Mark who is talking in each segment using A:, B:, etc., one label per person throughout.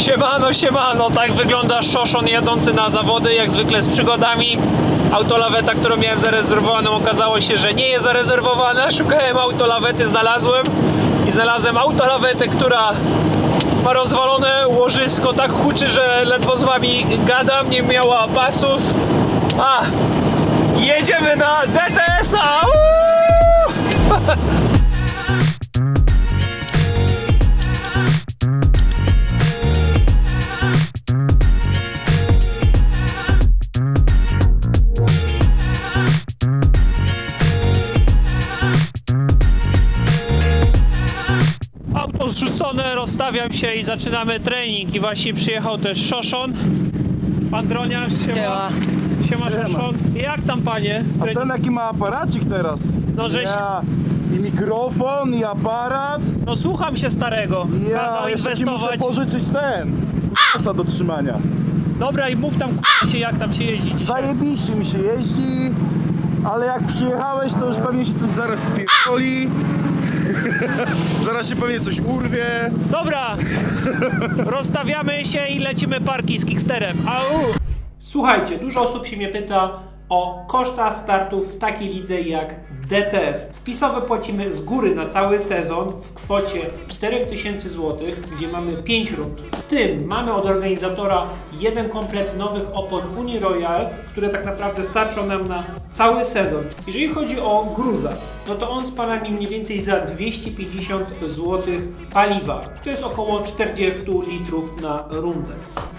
A: Siemano, siemano, tak wygląda szoszon jadący na zawody, jak zwykle z przygodami. Autolaweta, którą miałem zarezerwowaną, okazało się, że nie jest zarezerwowana. Szukałem autolawety, znalazłem i znalazłem autolawetę, która ma rozwalone łożysko, tak huczy, że ledwo z wami gadam, nie miała pasów. A, jedziemy na DTS-a! rozstawiam się i zaczynamy trening. I właśnie przyjechał też Szoszon. Pan Droniarz, siema. Siema, Szoszon. Jak tam panie?
B: A ten jaki ma aparacik teraz?
A: No żeś-
B: Ja, I mikrofon, i aparat.
A: No słucham się starego.
B: Ja
A: Kazał
B: jeszcze ci muszę
A: inwestować.
B: pożyczyć ten. Kasa do trzymania.
A: Dobra i mów tam k***a, się jak tam się jeździ dzisiaj.
B: Zajebiście mi się jeździ. Ale jak przyjechałeś, to już pewnie się coś zaraz spierdoli. zaraz się pewnie coś urwie.
A: Dobra, rozstawiamy się i lecimy parki z Kicksterem. Au! Słuchajcie, dużo osób się mnie pyta o koszta startów w takiej lidze jak DTS. Wpisowe płacimy z góry na cały sezon w kwocie 4000 zł, gdzie mamy 5 rund. W tym mamy od organizatora jeden komplet nowych opon Uniroyal, które tak naprawdę starczą nam na cały sezon. Jeżeli chodzi o gruza, no to on spala mi mniej więcej za 250 zł paliwa. To jest około 40 litrów na rundę.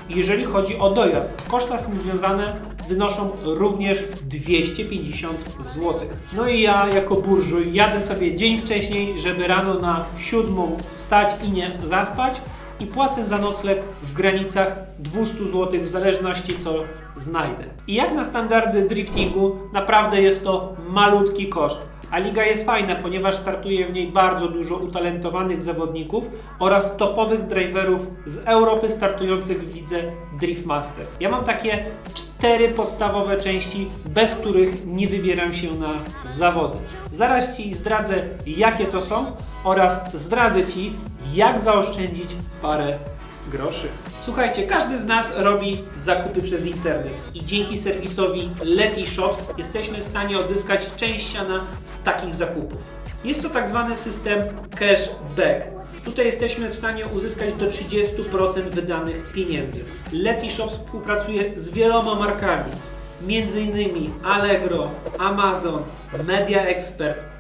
A: Jeżeli chodzi o dojazd, koszta z tym związane wynoszą również 250 zł. No i ja jako burżuj jadę sobie dzień wcześniej, żeby rano na siódmą wstać i nie zaspać i płacę za nocleg w granicach 200 zł w zależności co znajdę. I jak na standardy driftingu, naprawdę jest to malutki koszt. A liga jest fajna, ponieważ startuje w niej bardzo dużo utalentowanych zawodników oraz topowych driverów z Europy startujących w lidze Drift Masters. Ja mam takie cztery podstawowe części, bez których nie wybieram się na zawody. Zaraz Ci zdradzę, jakie to są oraz zdradzę Ci, jak zaoszczędzić parę groszy. Słuchajcie, każdy z nas robi zakupy przez internet i dzięki serwisowi Leti Shops jesteśmy w stanie odzyskać część siana z takich zakupów. Jest to tak zwany system cashback. Tutaj jesteśmy w stanie uzyskać do 30% wydanych pieniędzy. Leti Shops współpracuje z wieloma markami, m.in. Allegro, Amazon, Media Expert,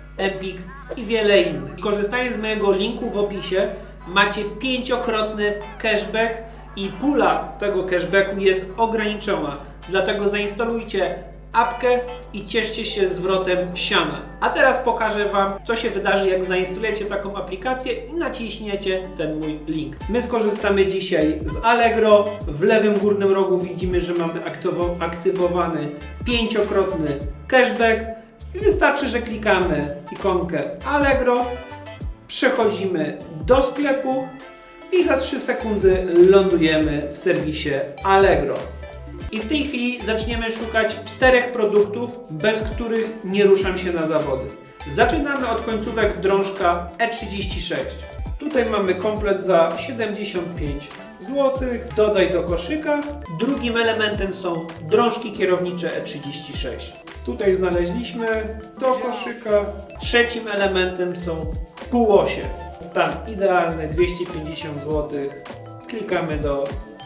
A: I wiele innych. Korzystając z mojego linku w opisie macie pięciokrotny cashback i pula tego cashbacku jest ograniczona. Dlatego zainstalujcie apkę i cieszcie się zwrotem siana. A teraz pokażę Wam, co się wydarzy, jak zainstalujecie taką aplikację i naciśniecie ten mój link. My skorzystamy dzisiaj z Allegro. W lewym górnym rogu widzimy, że mamy aktywo- aktywowany pięciokrotny cashback. Wystarczy, że klikamy ikonkę Allegro, przechodzimy do sklepu i za 3 sekundy lądujemy w serwisie Allegro. I w tej chwili zaczniemy szukać czterech produktów, bez których nie ruszam się na zawody. Zaczynamy od końcówek drążka E36. Tutaj mamy komplet za 75 zł. Dodaj do koszyka. Drugim elementem są drążki kierownicze E36. Tutaj znaleźliśmy do koszyka. Trzecim elementem są półosie. Stan idealny 250 zł. Klikamy do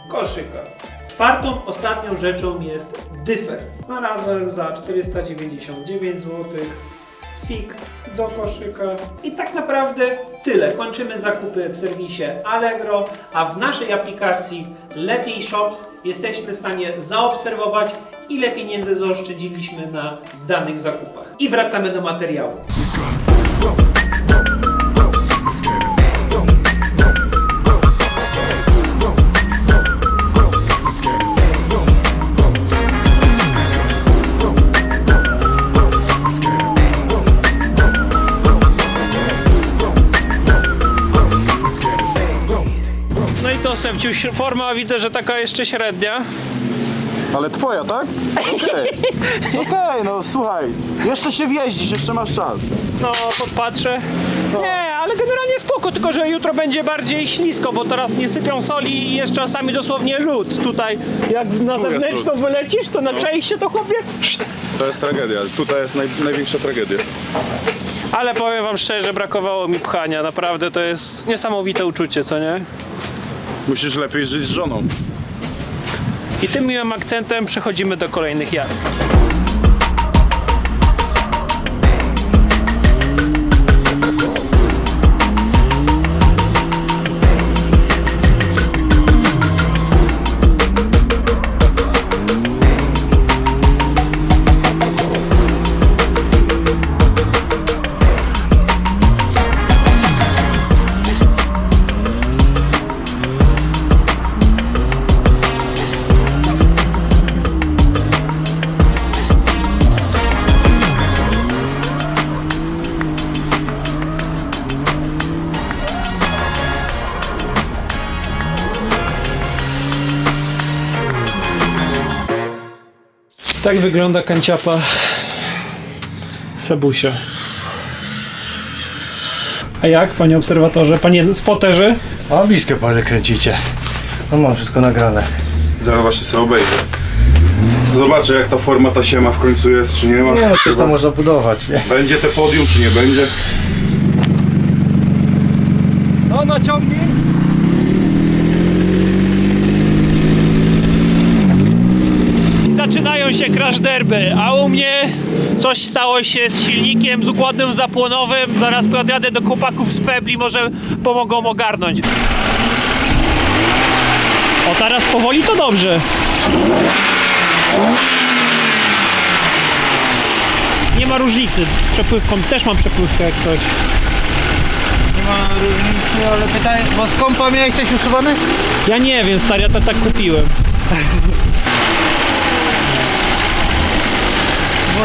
A: koszyka. Czwartą, ostatnią rzeczą jest dyfer. Znalazłem za 499 zł. Fik do koszyka. I tak naprawdę tyle. Kończymy zakupy w serwisie Allegro, a w naszej aplikacji Leti Shops jesteśmy w stanie zaobserwować, ile pieniędzy zaoszczędziliśmy na danych zakupach. I wracamy do materiału. Semciuś, forma widzę, że taka jeszcze średnia.
B: Ale twoja, tak? Okej. Okej, no słuchaj. Jeszcze się wjeździsz, jeszcze masz czas.
A: No, podpatrzę. Nie, ale generalnie spoko, tylko że jutro będzie bardziej ślisko, bo teraz nie sypią soli i jest czasami dosłownie lód. Tutaj, jak na
B: jest
A: zewnętrzną
B: lód.
A: wylecisz, to na część się to chłopie...
B: To jest tragedia. Tutaj jest naj, największa tragedia.
A: Ale powiem wam szczerze, brakowało mi pchania. Naprawdę to jest niesamowite uczucie, co nie?
B: Musisz lepiej żyć z żoną.
A: I tym miłym akcentem przechodzimy do kolejnych jazd. Tak wygląda kanciapa Sebusia. A jak, panie obserwatorze, panie spoterze?
C: A blisko parę kręcicie. No mam wszystko nagrane.
B: Zaraz właśnie sobie obejrzę. Zobaczę jak ta forma ta siema w końcu jest, czy nie ma.
C: Nie coś
B: Chyba-
C: tam można budować, nie?
B: Będzie te podium, czy nie będzie?
C: No naciągnij!
A: Zaczynają się crash derby, a u mnie coś stało się z silnikiem, z układem zapłonowym. Zaraz podjadę do chłopaków z Pebli, może pomogą ogarnąć. O, teraz powoli to dobrze. Nie ma różnicy. Przepływką też mam przepływkę jak coś.
D: Nie ma różnicy, ale pytanie, bo z kompa miałeś coś usuwane?
A: Ja nie wiem, stary, ja to tak kupiłem.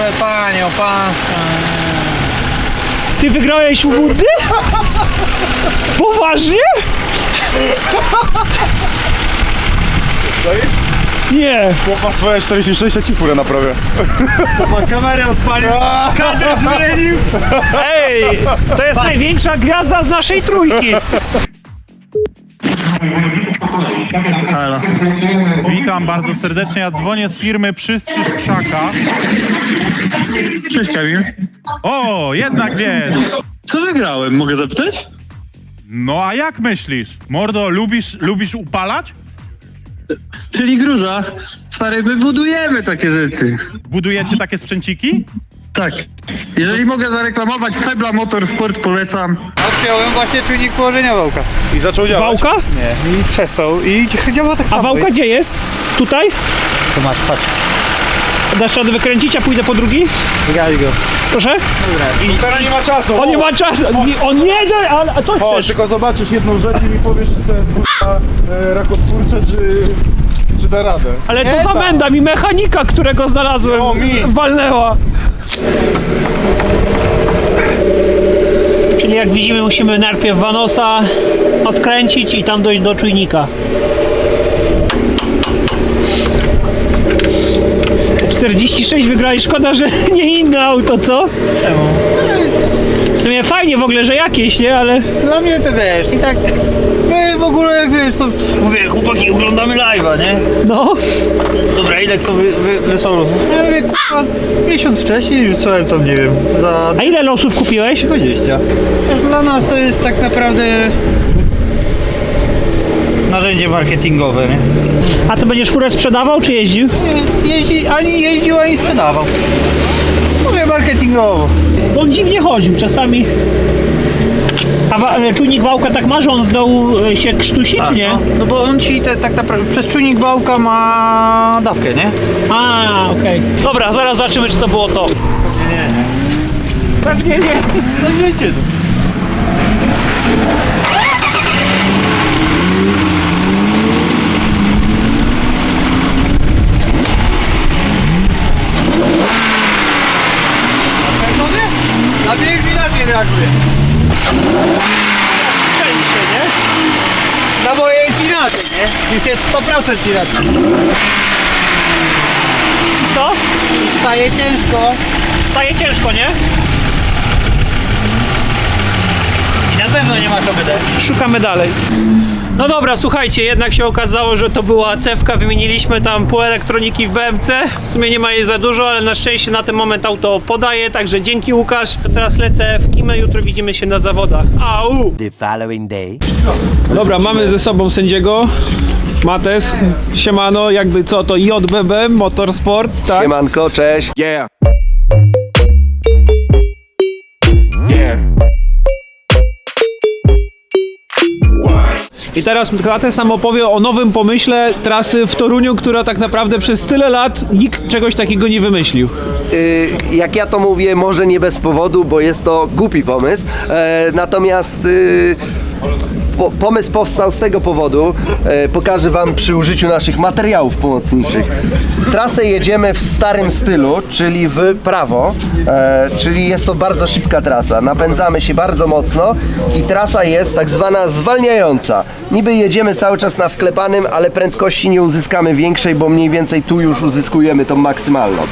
D: Ogóle panie, opaska.
A: Ty wygrałeś u Wurdy? Poważnie? Nie.
B: Chłopa swoje 46, a ci furę naprawię.
C: Ma kamerę odpalił! Kadr zmienił!
A: Ej, to jest największa gwiazda z naszej trójki.
E: Halo. Witam bardzo serdecznie. Ja dzwonię z firmy Przystrzyż Krzaka.
F: Cześć Kamil.
E: O, jednak wiesz.
F: Co wygrałem, mogę zapytać?
E: No a jak myślisz? Mordo, lubisz, lubisz upalać?
F: Czyli gruża. Stary, my budujemy takie rzeczy.
E: Budujecie takie sprzęciki?
F: Tak. Jeżeli mogę zareklamować Febla Motorsport, polecam.
D: Odpiąłem właśnie czujnik położenia wałka.
B: I zaczął działać.
A: Wałka?
D: Nie, i przestał. I działa tak
A: A
D: samo.
A: wałka gdzie jest? Tutaj?
D: To masz, patrz.
A: Dasz radę wykręcić, a pójdę po drugi?
D: Wygrali go.
A: Proszę?
B: Teraz nie ma czasu.
A: On nie ma czasu, nie- on nie da, ale a co
B: O,
A: chcesz?
B: tylko zobaczysz jedną rzecz i mi powiesz, czy to jest kurwa e, rakotwórcze, czy, czy da radę.
A: Ale
B: Nie
A: to za
B: da.
A: menda mi mechanika, którego znalazłem,
B: No, mi.
A: walnęła. Czyli jak widzimy musimy najpierw Vanosa odkręcić i tam dojść do czujnika. 46 wygrali, szkoda, że nie inne auto, co?
D: Czemu?
A: W sumie fajnie w ogóle, że jakieś, nie? Ale
D: Dla mnie to wiesz, i tak w ogóle jak wiesz, to mówię, chłopaki, oglądamy live'a, nie?
A: no,
D: Dobra, ile kto wy, wy, wysłał losów? Ja mówię, kurwa, z miesiąc wcześniej wysłałem tam, nie wiem, za
A: a ile losów kupiłeś?
D: 20. Wiesz, dla nas to jest tak naprawdę narzędzie marketingowe, nie?
A: A to będziesz furę sprzedawał, czy jeździł?
D: Nie, Jeździ, ani jeździł, ani sprzedawał. Mówię marketingowo.
A: Bo on dziwnie chodził czasami. A wa- czujnik wałka tak ma, że on z dołu e, się krztusi, czy nie?
D: No, no bo on ci te, tak naprawdę przez czujnik wałka ma dawkę, nie?
A: A, okej. Dobra, zaraz zobaczymy, czy to było to.
D: Nie, nie.
A: Pewnie nie.
D: Zajrzyjcie tu. Na bieg nie reaguje.
A: Szczęście, nie?
D: Na moje jest inaczej, nie? Już jest 100% inaczej.
A: Co?
D: Staje ciężko.
A: Staje ciężko, nie? I na
D: pewno nie masz OBD.
A: Szukamy dalej. No dobra, słuchajcie, jednak się okazało, że to była cewka, wymieniliśmy tam pół elektroniki w BMC. W sumie nie ma jej za dużo, ale na szczęście na ten moment auto podaje, także dzięki Łukasz. Teraz lecę w Kimę, jutro widzimy się na zawodach. Au!
G: The following day.
A: Dobra, mamy ze sobą sędziego. Mates, siemano, jakby co to JBB Motorsport, tak?
B: Siemanko, cześć.
H: Yeah. Yeah.
A: I teraz Mates nam opowie o nowym pomyśle trasy w Toruniu, która tak naprawdę przez tyle lat nikt czegoś takiego nie wymyślił.
I: Y, jak ja to mówię, może nie bez powodu, bo jest to głupi pomysł. E, natomiast y, po, pomysł powstał z tego powodu, e, pokażę Wam przy użyciu naszych materiałów pomocniczych. Trasę jedziemy w starym stylu, czyli w prawo, e, czyli jest to bardzo szybka trasa. Napędzamy się bardzo mocno i trasa jest tak zwana zwalniająca. Niby jedziemy cały czas na wklepanym, ale prędkości nie uzyskamy większej, bo mniej więcej tu już uzyskujemy tą maksymalną.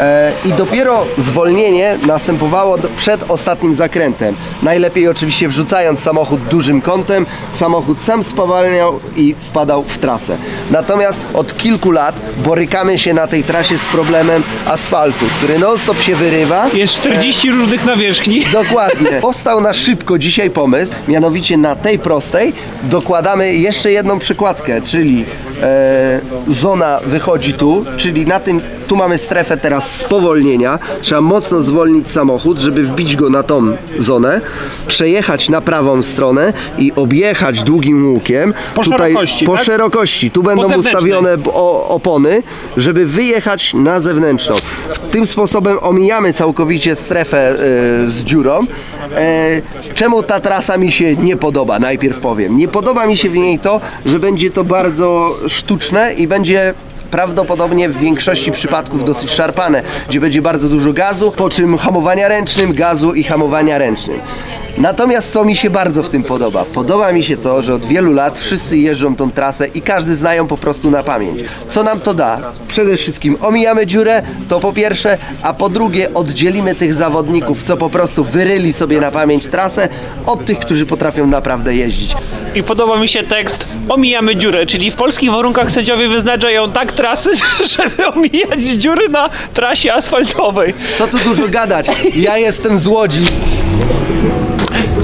I: E, I dopiero zwolnienie następowało do- przed ostatnim zakrętem. Najlepiej oczywiście wrzucając samochód dużym kątem, samochód sam spowalniał i wpadał w trasę. Natomiast od kilku lat borykamy się na tej trasie z problemem asfaltu, który non-stop się wyrywa.
A: Jest 40 różnych nawierzchni.
I: Dokładnie. Powstał na szybko dzisiaj pomysł, mianowicie na tej prostej dokładamy jeszcze jedną przykładkę, czyli e, zona wychodzi tu, czyli na tym, tu mamy strefę teraz spowolnienia, trzeba mocno zwolnić samochód, żeby wbić go na tą zonę, przejechać na prawą stronę i objechać długim łukiem.
A: Po szerokości,
I: Po
A: tak?
I: szerokości. Tu będą
A: zewnętrznej.
I: ustawione o, opony, żeby wyjechać na zewnętrzną. Tym sposobem omijamy całkowicie strefę e, z dziurą. E, czemu ta trasa mi się nie podoba? Najpierw powiem. Nie podoba mi się w niej to, że będzie to bardzo sztuczne i będzie prawdopodobnie w większości przypadków dosyć szarpane, gdzie będzie bardzo dużo gazu, po czym hamowania ręcznym, gazu i hamowania ręcznym. Natomiast co mi się bardzo w tym podoba? Podoba mi się to, że od wielu lat wszyscy jeżdżą tą trasę i każdy znają po prostu na pamięć. Co nam to da? Przede wszystkim omijamy dziurę, to po pierwsze, a po drugie oddzielimy tych zawodników, co po prostu wyryli sobie na pamięć trasę, od tych, którzy potrafią naprawdę jeździć.
A: I podoba mi się tekst Omijamy dziurę, czyli w polskich warunkach sędziowie wyznaczają tak trasy, żeby omijać dziury na trasie asfaltowej.
I: Co tu dużo gadać? Ja jestem z Łodzi.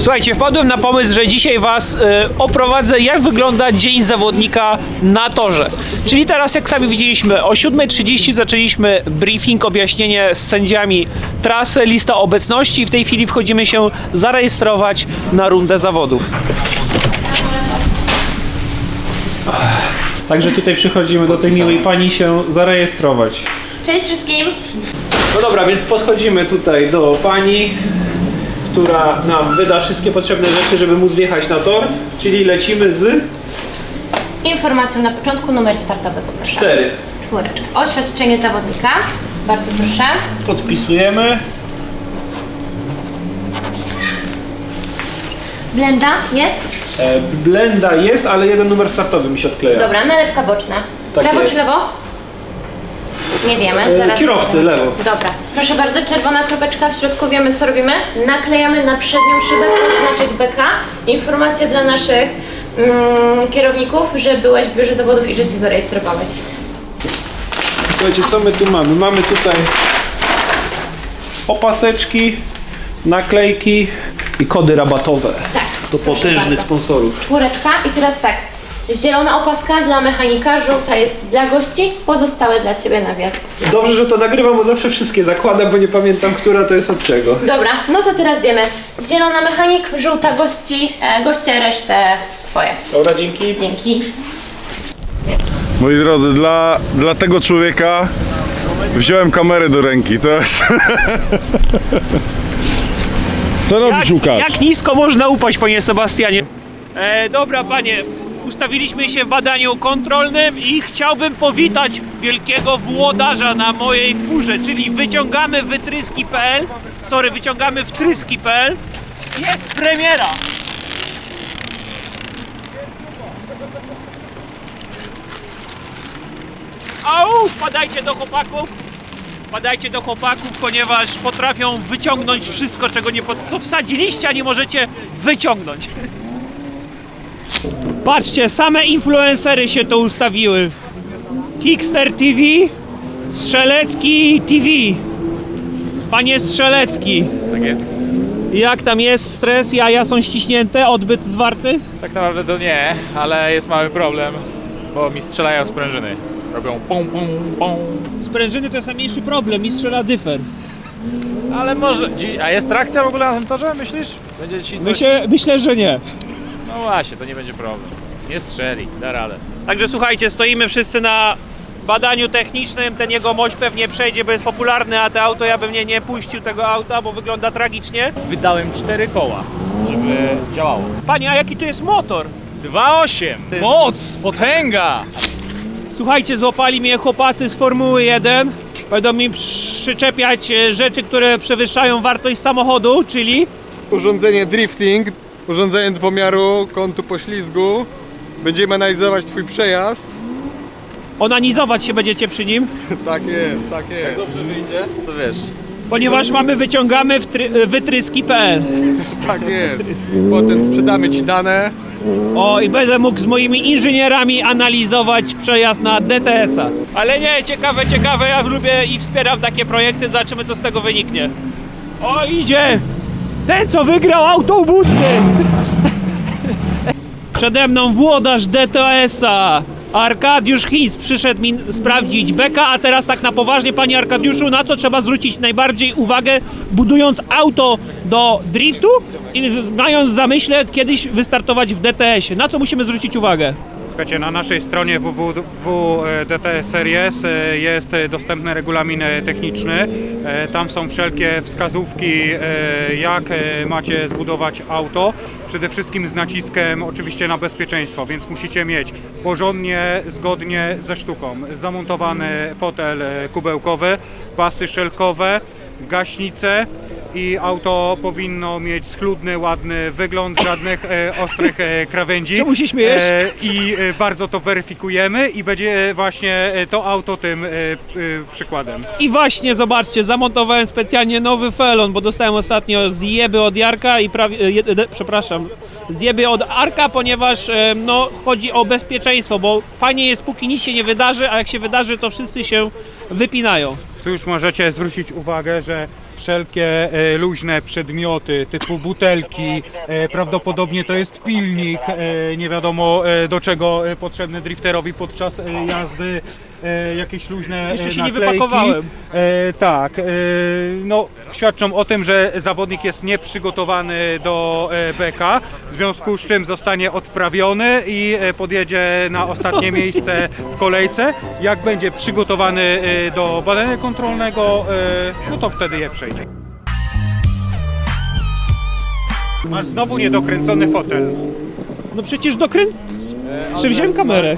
A: Słuchajcie, wpadłem na pomysł, że dzisiaj Was y, oprowadzę, jak wygląda dzień zawodnika na torze. Czyli teraz, jak sami widzieliśmy, o 7.30 zaczęliśmy briefing, objaśnienie z sędziami trasy, lista obecności. W tej chwili wchodzimy się zarejestrować na rundę zawodów. Także tutaj przychodzimy do tej miłej pani się zarejestrować.
J: Cześć wszystkim!
A: No dobra, więc podchodzimy tutaj do pani, która nam wyda wszystkie potrzebne rzeczy, żeby móc wjechać na tor, czyli lecimy z
J: Informacją na początku numer startowy poproszę.
A: 4.
J: Czwóreczka. Oświadczenie zawodnika. Bardzo proszę.
A: Podpisujemy.
J: Blenda jest?
A: E, blenda jest, ale jeden numer startowy mi się odkleja.
J: Dobra, nalepka boczna.
A: Tak
J: Prawo
A: jest.
J: czy lewo? Nie wiemy,
A: E,
J: zaraz.
A: kierowcy, lewo.
J: Dobra, proszę bardzo, czerwona kropeczka, w środku wiemy co robimy. Naklejamy na przednią szybę, oznaczyć BK. Informacja dla naszych mm, kierowników, że byłeś w biurze zawodów i że się zarejestrowałeś.
A: Słuchajcie, co my tu mamy? Mamy tutaj opaseczki, naklejki i kody rabatowe.
J: Tak.
A: Do
J: proszę
A: potężnych
J: bardzo.
A: sponsorów.
J: Czwóreczka i teraz tak. Zielona opaska dla mechanika, żółta jest dla gości, pozostałe dla Ciebie na wjazd.
A: Dobrze, że to nagrywam, bo zawsze wszystkie zakładam, bo nie pamiętam, która to jest od czego.
J: Dobra, no to teraz wiemy. Zielona mechanik, żółta gości, e, goście resztę Twoje.
A: Dobra, dzięki.
J: Dzięki.
B: Moi drodzy, dla, dla tego człowieka wziąłem kamerę do ręki. To jest... Co robisz,
A: Jak,
B: Łukasz?
A: jak nisko można upaść, panie Sebastianie? E, dobra, panie, ustawiliśmy się w badaniu kontrolnym i chciałbym powitać wielkiego włodarza na mojej furze, czyli wyciągamy wytryski.pl, sorry, wyciągamy wtryski.pl. Jest premiera! Au, wpadajcie do chłopaków. Wpadajcie do chłopaków, ponieważ potrafią wyciągnąć wszystko, czego nie co wsadziliście, a nie możecie wyciągnąć. Patrzcie, same influencery się to ustawiły. Kickster TV, Strzelecki TV. Panie Strzelecki.
G: Tak jest.
A: Jak tam jest stres? Jaja są ściśnięte, odbyt zwarty?
G: Tak naprawdę to nie, ale jest mały problem, bo mi strzelają sprężyny. Robią pum pum pum.
A: Sprężyny to jest najmniejszy problem i strzela dyfer.
G: Ale może. A jest trakcja w ogóle na tym torze, myślisz? Będzie ci coś.
A: Myślę, myślę, że nie.
G: No właśnie, to nie będzie problem. Nie strzeli, da radę.
A: Także słuchajcie, stoimy wszyscy na badaniu technicznym. Ten jego mość pewnie przejdzie, bo jest popularny, a to auto ja bym nie, nie puścił tego auta, bo wygląda tragicznie.
G: Wydałem cztery koła, żeby działało.
A: Panie, a jaki tu jest motor?
G: 2,8! Moc! Potęga!
A: Słuchajcie, złapali mnie chłopacy z Formuły 1. Będą mi przyczepiać e, rzeczy, które przewyższają wartość samochodu, czyli
B: Urządzenie drifting, urządzenie do pomiaru kątu poślizgu. Będziemy analizować twój przejazd.
A: onanizować się będziecie przy nim,
B: Tak jest, tak jest. Jak dobrze wyjdzie, to wiesz.
A: ponieważ mamy wyciągamy wtry- wytryski.pl.
B: Tak jest. Potem sprzedamy ci dane.
A: O, i będę mógł z moimi inżynierami analizować przejazd na DTS-a. Ale nie, ciekawe, ciekawe, ja lubię i wspieram takie projekty, zobaczymy co z tego wyniknie. O, idzie! Ten, co wygrał autobusy! Przede mną włodarz DTS-a. Arkadiusz Hinz przyszedł mi sprawdzić beka, a teraz tak na poważnie, panie Arkadiuszu, na co trzeba zwrócić najbardziej uwagę, budując auto do driftu i mając w zamyśle kiedyś wystartować w DTS-ie? Na co musimy zwrócić uwagę?
E: Słuchajcie, na naszej stronie www.dts Series e, jest e, dostępny regulamin e, techniczny. E, Tam są wszelkie wskazówki, e, jak e, macie zbudować auto. Przede wszystkim z naciskiem oczywiście na bezpieczeństwo, więc musicie mieć porządnie, zgodnie ze sztuką. Zamontowany fotel e, kubełkowy, pasy szelkowe, gaśnice i auto powinno mieć schludny, ładny wygląd, żadnych e, ostrych e, krawędzi.
A: Czemu się śmiejesz?
E: E, I e, bardzo to weryfikujemy i będzie właśnie e, to auto tym e, e, przykładem.
A: I właśnie, zobaczcie, zamontowałem specjalnie nowy felon, bo dostałem ostatnio zjeby od Jarka i prawie, e, jed- de- przepraszam, zjeby od Arka, ponieważ e, no, chodzi o bezpieczeństwo, bo fajnie jest póki nic się nie wydarzy, a jak się wydarzy, to wszyscy się wypinają.
E: Tu już możecie zwrócić uwagę, że wszelkie e, luźne przedmioty typu butelki, e, prawdopodobnie to jest pilnik, e, nie wiadomo do czego potrzebny drifterowi podczas jazdy, e, jakieś luźne
A: Jeszcze
E: e,
A: się nie
E: naklejki.
A: wypakowałem.
E: E, tak, e, no świadczą o tym, że zawodnik jest nieprzygotowany do e, beka, w związku z czym zostanie odprawiony i e, podjedzie na ostatnie miejsce w kolejce. Jak będzie przygotowany e, do badania kontrolnego, e, no to wtedy je przejdzie. Masz znowu niedokręcony fotel.
A: No przecież dokrę... Przywziąłem kamerę.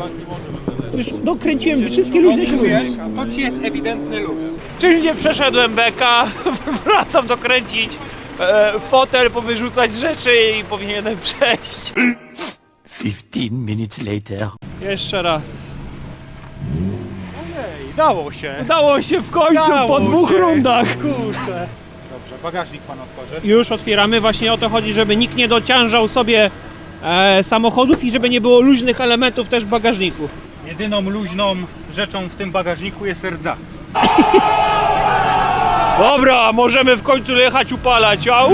A: Już dokręciłem wszystkie luźne śruby.
E: Czujesz? To ci jest ewidentny luz.
A: Czyli nie przeszedłem beka, wracam dokręcić e, fotel, powyrzucać rzeczy i powinienem przejść.
H: 15 minutes later.
A: Jeszcze raz.
E: Ej, dało się.
A: Udało się w końcu
E: Dało
A: po dwóch
E: się.
A: rundach.
E: Kurczę. Dobrze, bagażnik pan otworzy.
A: Już otwieramy, właśnie o to chodzi, żeby nikt nie dociążał sobie e, samochodów i żeby nie było luźnych elementów też w bagażniku.
E: Jedyną luźną rzeczą w tym bagażniku jest rdza.
A: Dobra, możemy w końcu jechać upalać. Au!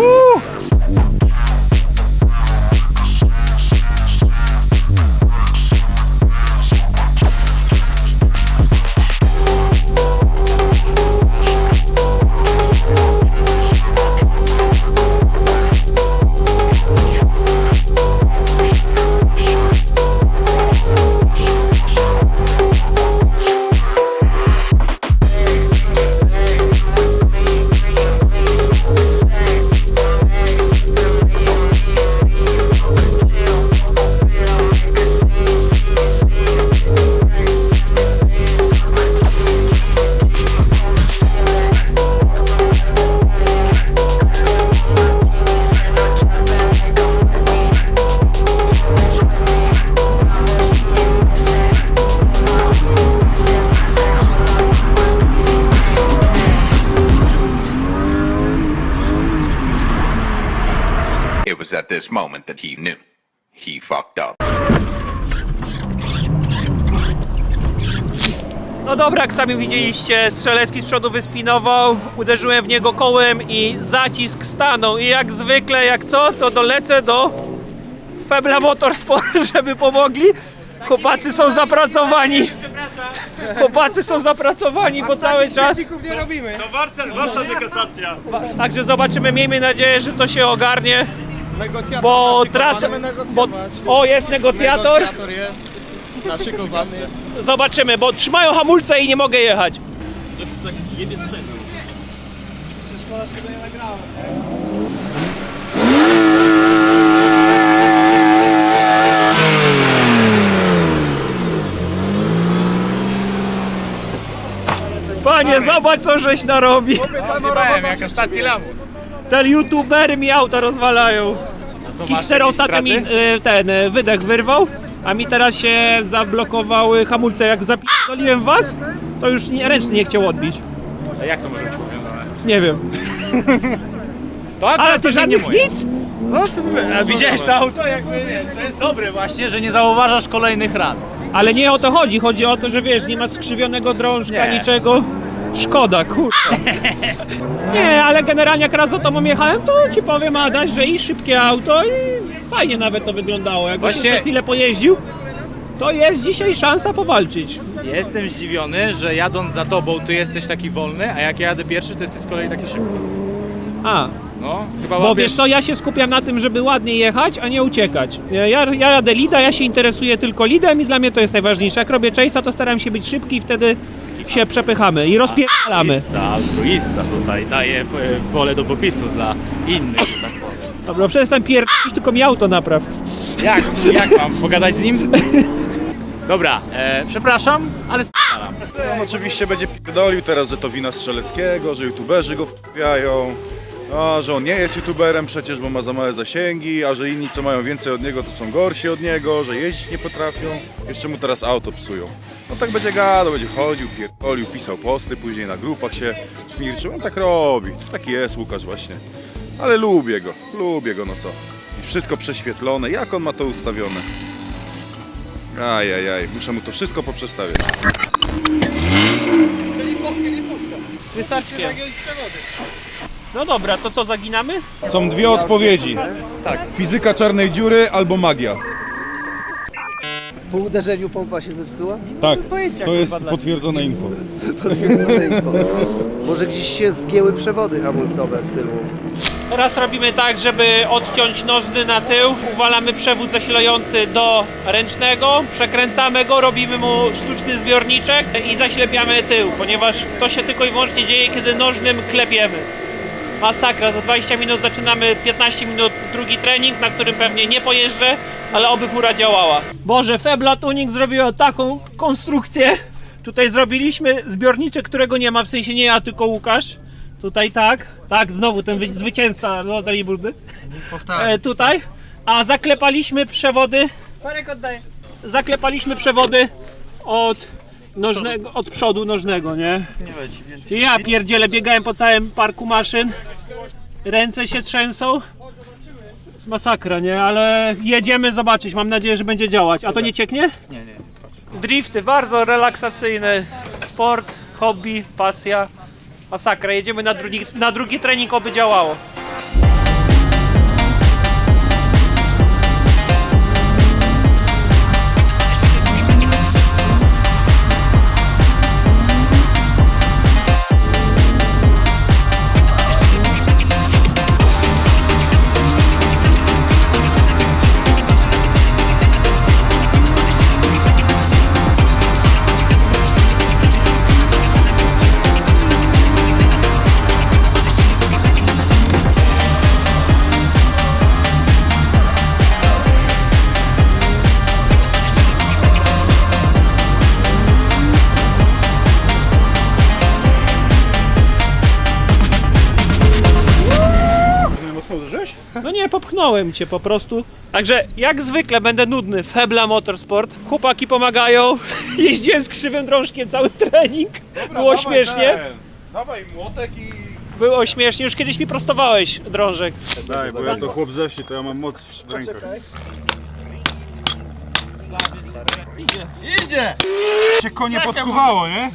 A: Dobra, jak sami widzieliście, Strzelecki z przodu wyspinował, uderzyłem w niego kołem i zacisk stanął. I jak zwykle, jak co, to dolecę do Febla Motorsport, żeby pomogli. Chłopacy są zapracowani. Chłopacy są zapracowani, bo cały czas...
C: nie robimy. To warsztat, warsztat dekasacja.
A: Także zobaczymy, miejmy nadzieję, że to się ogarnie,
C: Negocjator
A: bo.
C: Możemy
A: Bo,
C: negocjować.
A: o, jest negocjator.
C: Negocjator jest. Naszykowany.
A: Zobaczymy, bo trzymają hamulce i nie mogę jechać. Panie, zobacz co żeś narobi.
G: Zjebałem jak ostatni lamus.
A: Ten youtubery mi auto rozwalają. Kickster ostatnio mi y, ten y, wydech wyrwał, a mi teraz się zablokowały hamulce. Jak zapisaliłem was, to już nie, ręcznie nie chciał odbić.
G: A jak to może być powiązane?
A: Nie wiem.
G: To akurat
A: Ale
G: to
A: ty
G: nie
A: żadnych
G: moje.
A: nic?
D: No, a widziałeś to auto? Jakby wiesz, to jest dobre właśnie, że nie zauważasz kolejnych ran.
A: Ale nie o to chodzi. Chodzi o to, że wiesz, nie ma skrzywionego drążka,
G: Nie.
A: niczego. Szkoda, kurwa. Nie, ale generalnie jak raz za tobą jechałem, to ci powiem Adaś, że i szybkie auto i fajnie nawet to wyglądało. Jakbyś
D: Właśnie-
A: jeszcze chwilę pojeździł, to jest dzisiaj szansa powalczyć.
D: Jestem zdziwiony, że jadąc za tobą ty jesteś taki wolny, a jak ja jadę pierwszy, to jesteś z kolei taki szybki.
A: A,
D: No, chyba
A: Bo
D: łapiesz...
A: wiesz co, ja się skupiam na tym, żeby ładnie jechać, a nie uciekać. Ja, ja ja jadę lida, ja się interesuję tylko lidem i dla mnie to jest najważniejsze. Jak robię chase'a, to staram się być szybki i wtedy się przepychamy i rozpierdalamy.
D: Altruista, altruista tutaj daje e, pole do popisu dla innych, że tak powiem.
A: Dobra, przestań pierdolić, tylko mi auto napraw.
D: Jak, jak mam pogadać z nim? Dobra, e, przepraszam, ale sp***alam.
B: On oczywiście będzie pierdolił teraz, że to wina Strzeleckiego, że youtuberzy go wpiają. A, że on nie jest youtuberem przecież, bo ma za małe zasięgi, a że inni co mają więcej od niego to są gorsi od niego, że jeździć nie potrafią. Jeszcze mu teraz auto psują. No tak będzie gadał, będzie chodził, pierdolił, pisał posty, później na grupach się smirczył. On tak robi. Taki jest Łukasz właśnie. Ale lubię go, lubię go, no co. I wszystko prześwietlone, jak on ma to ustawione. Ajajaj, muszę mu to wszystko poprzestawiać.
A: No dobra, to co, zaginamy?
B: Są dwie odpowiedzi. Tak. Fizyka czarnej dziury albo magia.
I: Po uderzeniu pompa się zepsuła?
B: Tak, to jest potwierdzone info.
I: Może gdzieś się zgięły przewody hamulcowe z tyłu.
A: Teraz robimy tak, żeby odciąć nożny na tył, uwalamy przewód zasilający do ręcznego, przekręcamy go, robimy mu sztuczny zbiorniczek i zaślepiamy tył, ponieważ to się tylko i wyłącznie dzieje, kiedy nożnym klepiemy. Masakra, za 20 minut zaczynamy 15 minut drugi trening, na którym pewnie nie pojeżdżę, ale oby fura działała. Boże, Febla Tuning zrobiła taką konstrukcję. Tutaj zrobiliśmy zbiorniczek, którego nie ma, w sensie nie ja, tylko Łukasz. Tutaj tak, tak, znowu ten wy- zwycięzca Lotterii Burdy. E, tutaj. A zaklepaliśmy przewody. Zaklepaliśmy przewody od nożnego, od przodu nożnego, nie? Ja pierdzielę, biegałem po całym parku maszyn. Ręce się trzęsą. To jest masakra, nie? Ale jedziemy zobaczyć. Mam nadzieję, że będzie działać. A to nie cieknie? Nie, nie. Drifty, bardzo relaksacyjny sport, hobby, pasja. Masakra, jedziemy na drugi, na drugi trening, oby działało. Nie, popchnąłem cię po prostu. Także jak zwykle będę nudny w Hebla Motorsport. Chłopaki pomagają. Jeździłem z krzywym drążkiem cały trening. Było śmiesznie.
B: Dawaj młotek i
A: Było śmiesznie, już kiedyś mi prostowałeś drążek.
B: Daj, bo ja to chłop ze wsi, to ja mam moc w rękach.
A: Idzie.
B: Się konie podkuwało, nie?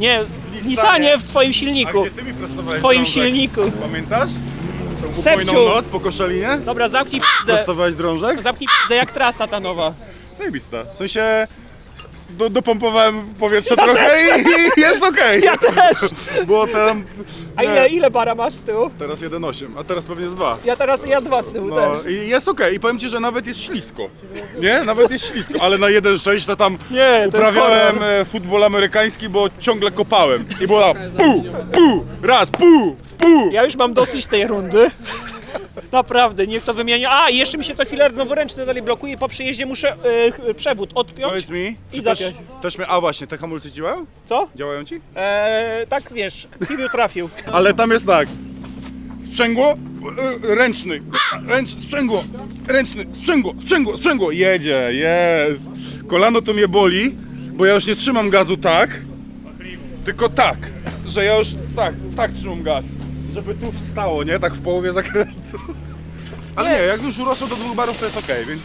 A: Nie, w Nissanie w twoim
B: A
A: silniku.
B: gdzie ty mi prostowałeś
A: W twoim
B: drążek?
A: silniku.
B: Pamiętasz?
A: Sepciu.
B: upojną noc po koszalinie?
A: Dobra, zamknij pizdę.
B: Prostowałeś drążek?
A: Zamknij pizdę jak trasa ta nowa.
B: Zajebista. W sensie... Do, dopompowałem powietrze trochę i, i jest okej.
A: Ja też.
B: Było tam...
A: A
B: nie,
A: ile, ile bara masz z tyłu?
B: Teraz 1,8, a teraz pewnie jest 2.
A: Ja teraz, ja dwa z tyłu
B: No
A: też.
B: i jest okej i powiem ci, że nawet jest ślisko. Nie? Nawet jest ślisko, ale na 1,6 to tam
A: Nie, to jest
B: uprawiałem
A: horror.
B: e, futbol amerykański, bo ciągle kopałem. I było tam pu, pu, raz, pu, pu.
A: Ja już mam dosyć tej rundy. Naprawdę, niech to wymienia. A, jeszcze mi się to chwilę znowu ręczny dalej blokuje i po przyjeździe muszę e, przewód odpiąć.
B: Powiedz mi,
A: I
B: czy też,
A: zapiąć.
B: też mnie, a właśnie, te hamulce działają?
A: Co?
B: Działają ci?
A: E, tak wiesz, Kiwiu trafił.
B: Ale tam jest tak. Sprzęgło, e, ręczny, ręcz, sprzęgło, ręczny, sprzęgło, sprzęgło, sprzęgło, jedzie, jest. Kolano to mnie boli, bo ja już nie trzymam gazu tak, tylko tak, że ja już tak, tak trzymam gaz, żeby tu wstało, nie? Tak w połowie zakrętu. Ale nie, jak już urosło do dwóch barów, to jest okej, więc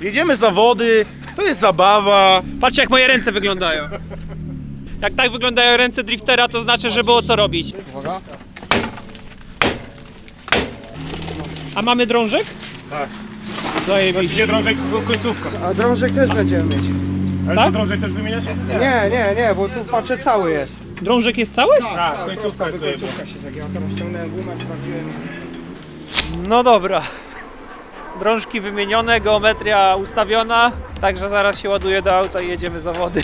B: jedziemy zawody, to jest zabawa.
A: Patrzcie jak moje ręce wyglądają. Jak tak wyglądają ręce driftera, to znaczy, że było co robić. A mamy drążek? Tak. Zajebiście. drążek końcówka.
C: A drążek też będziemy mieć.
A: Ale tak? drążek też wymieniacie?
C: Nie, nie, nie, bo tu patrzę cały jest.
A: Drążek jest cały?
C: Tak, końcówka, końcówka się zagięła. Tam ściągnąłem gumę, sprawdziłem.
A: No dobra. Drążki wymienione, geometria ustawiona, także zaraz się ładuje do auta i jedziemy zawody.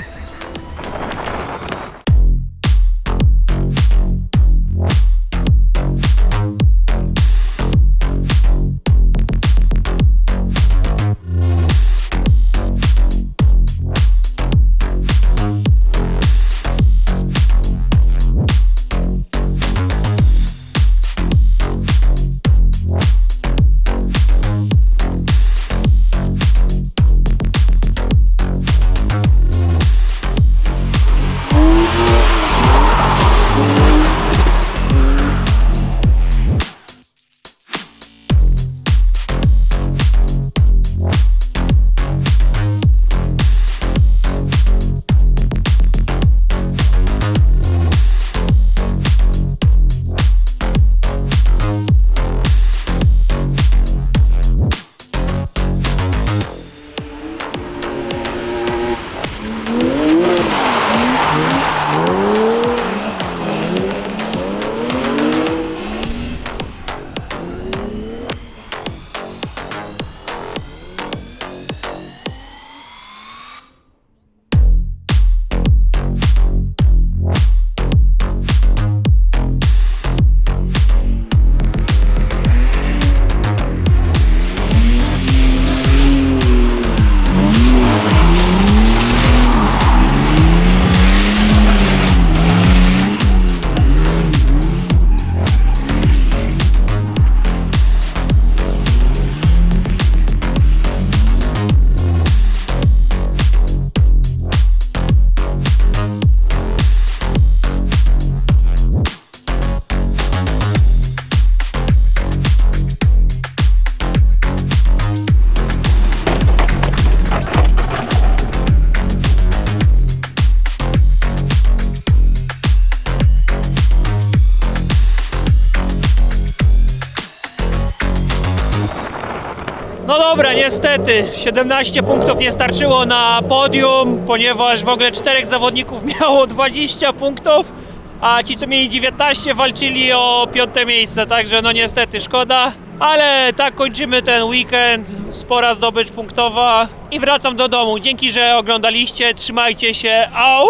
A: Niestety 17 punktów nie starczyło na podium, ponieważ w ogóle czterech zawodników miało 20 punktów, a ci co mieli 19 walczyli o piąte miejsce, także no niestety szkoda. Ale tak kończymy ten weekend, spora zdobycz punktowa i wracam do domu. Dzięki, że oglądaliście, trzymajcie się, au!